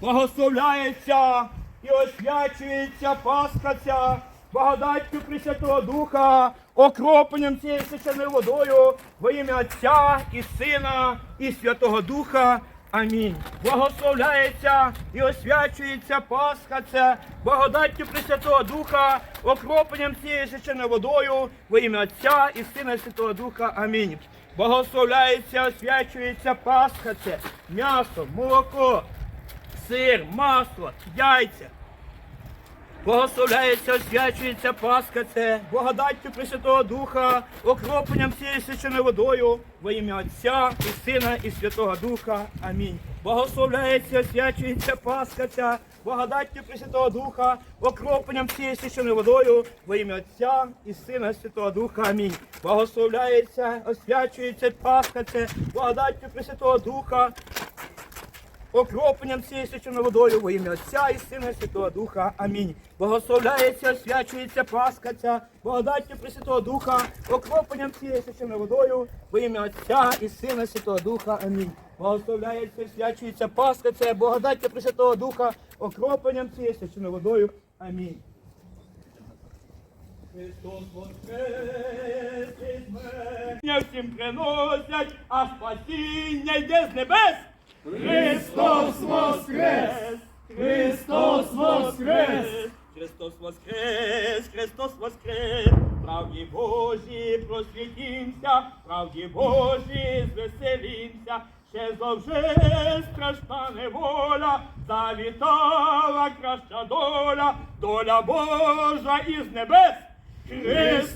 Благословляється і освячується Пасха ця, благодаттю Пресвятого Духа, окропленням цією священною водою, во ім'я Отця і Сина і Святого Духа. Амінь. Благословляється і освячується Пасха це благодаттю Пресвятого Духа, окропленням цією священною водою, во ім'я Отця і Сина Святого Духа. Амінь. Благословляється, освячується Пасха це, м'ясо, молоко, сир, масло, яйця. Благословляється, освячується Пасха це, благодаттю Пресвятого Духа, окропленням цією свяченою водою, во ім'я Отця і Сина і Святого Духа. Амінь. Благословляється, освячується Пасха ця, благодаттю Пресвятого Духа, окропленням цією свяченою водою, во ім'я Отця і Сина і Святого Духа. Амінь. Благословляється, освячується Пасха це, благодаттю Пресвятого Духа, окропленням цією водою во ім'я Отця і Сина і Святого Духа. Амінь. Благословляється, освячується Пасха ця, благодаттю Пресвятого Духа, окропленням цією свяченою водою во ім'я Отця і Сина і Святого Духа. Амінь. Благословляється, освячується Пасха ця, благодаттю Пресвятого Духа, окропленням цією водою. Амінь. Христос воскрес із мертвих, всім приносять, а спасіння йде з небес. Христос Христос воскрес! Христос воскрес! Правді Божі просвітімся, правді Божі звеселімся, ще завжди страшна неволя, завітала краща доля, доля Божа із небес. Христос